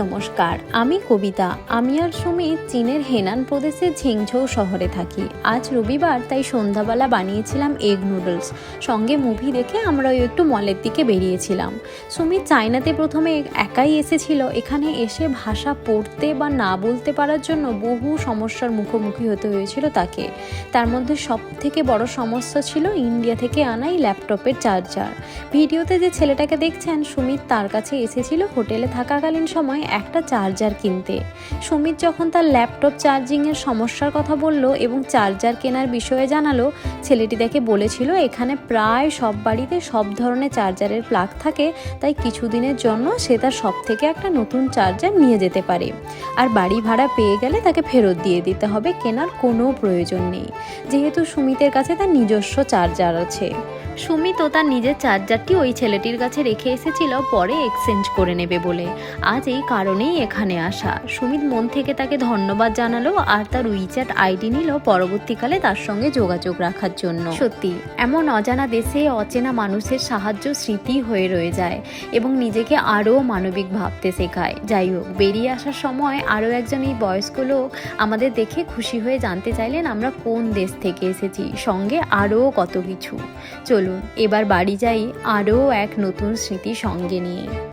নমস্কার, আমি কবিতা। আমি আর সুমিত চীনের হেনান প্রদেশের ঝিংঝৌ শহরে থাকি। আজ রবিবার, তাই সন্ধ্যাবেলা বানিয়েছিলাম এগ নুডলস সঙ্গে মুভি দেখে আমরাও একটু মলের দিকে বেরিয়েছিলাম। সুমিত চায়নাতে প্রথমে একাই এসেছিল। এখানে এসে ভাষা পড়তে বা না বলতে পারার জন্য বহু সমস্যার মুখোমুখি হতে হয়েছিল তাকে। তার মধ্যে সব থেকে বড় সমস্যা ছিল ইন্ডিয়া থেকে আনাই ল্যাপটপের চার্জার। ভিডিওতে যে ছেলেটাকে দেখছেন, সুমিত তার কাছে এসেছিল হোটেলে থাকাকালীন সময় একটা চার্জার কিনতে। সুমিত যখন তার ল্যাপটপ চার্জিংয়ের সমস্যার কথা বলল এবং চার্জার কেনার বিষয়ে জানালো, ছেলেটি তাকে বলেছিল, এখানে প্রায় সব বাড়িতে সব ধরনের চার্জারের প্লাগ থাকে, তাই কিছুদিনের জন্য সে তার সব থেকে একটা নতুন চার্জার নিয়ে যেতে পারে। আর বাড়ি ভাড়া পেয়ে গেলে তাকে ফেরত দিয়ে দিতে হবে, কেনার কোনো প্রয়োজন নেই। যেহেতু সুমিতের কাছে তার নিজস্ব চার্জার আছে। সুমিত ও তার নিজের চার্জারটি ওই ছেলেটির কাছে রেখে এসেছিল, পরে এক্সচেঞ্জ করে নেবে বলে। আজ এই কারণেই এখানে আসা। সুমিত মন থেকে তাকে ধন্যবাদ জানালো আর তার উইচ্যাট আইডি নিল পরবর্তীকালে তার সঙ্গে যোগাযোগ রাখার জন্য। সত্যি, এমন অজানা দেশে অচেনা মানুষের সাহায্য স্মৃতি হয়ে রয়ে যায় এবং নিজেকে আরও মানবিক ভাবতে শেখায়। যাই হোক, বেরিয়ে আসার সময় আরও একজন এই বয়স্ক লোক আমাদের দেখে খুশি হয়ে জানতে চাইলেন আমরা কোন দেশ থেকে এসেছি। সঙ্গে আরও কত কিছু। চলুন এবার বাড়ি যাই আরও এক নতুন স্মৃতি সঙ্গে নিয়ে।